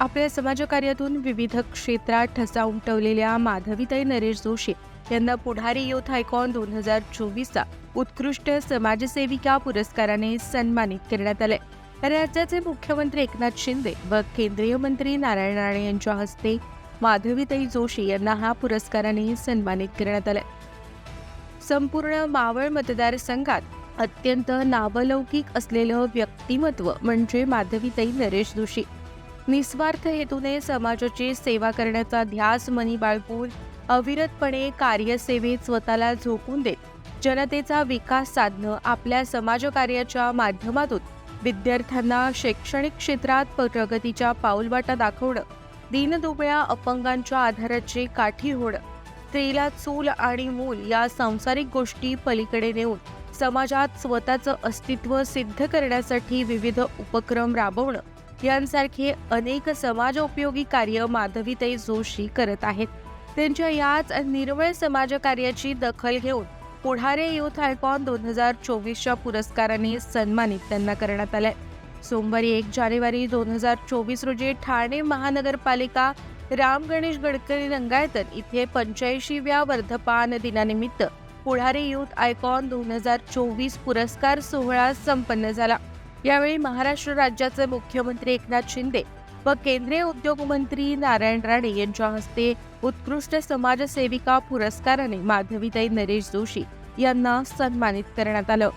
आपल्या समाजकार्यातून विविध क्षेत्रात ठसा उमटवलेल्या माधवीताई नरेश जोशी यांना पुढारी युथ आयकॉन दोन हजार चोवीसचा उत्कृष्ट समाजसेविका पुरस्काराने सन्मानित करण्यात आले राज्याचे मुख्यमंत्री एकनाथ शिंदे व केंद्रीय मंत्री नारायण राणे यांच्या हस्ते माधवीताई जोशी यांना हा पुरस्काराने सन्मानित करण्यात आले संपूर्ण मावळ मतदारसंघात अत्यंत नावलौकिक असलेलं व्यक्तिमत्व म्हणजे माधवीताई नरेश जोशी. निस्वार्थ हेतूने समाजाची सेवा करण्याचा ध्यास मनी बाळगून अविरतपणे कार्यसेवेत स्वतःला झोकून देत जनतेचा विकास साधणं आपल्या समाजकार्याच्या माध्यमातून विद्यार्थ्यांना शैक्षणिक क्षेत्रात प्रगतीच्या पाऊलवाटा दाखवणं दीनदुबळ्या अपंगांच्या आधाराची काठी होणं स्त्रीला चूल आणि मूल या सांसारिक गोष्टी पलीकडे नेऊन समाजात स्वतःचं अस्तित्व सिद्ध करण्यासाठी विविध उपक्रम राबवणं यांसारखे अनेक समाजोपयोगी कार्य माधवीताई जोशी करत आहेत. त्यांच्या याच निर्मळ समाजकार्याची दखल घेऊन पुढारे युथ आयकॉन दोन हजार चोवीसच्या पुरस्काराने सन्मानित त्यांना करण्यात आलंय. सोमवारी एक जानेवारी दोन हजार चोवीस रोजी ठाणे महानगरपालिका राम गणेश गडकरी रंगायतन इथे पंच्याऐंशीव्या वर्धपान दिनानिमित्त पुढारी युथ आयकॉन दोन हजार चोवीस पुरस्कार सोहळा संपन्न झाला. यावेळी महाराष्ट्र राज्याचे मुख्यमंत्री एकनाथ शिंदे व केंद्रीय उद्योग मंत्री नारायण राणे यांच्या हस्ते उत्कृष्ट समाजसेविका पुरस्काराने माधवीताई नरेश जोशी यांना सन्मानित करण्यात आलं.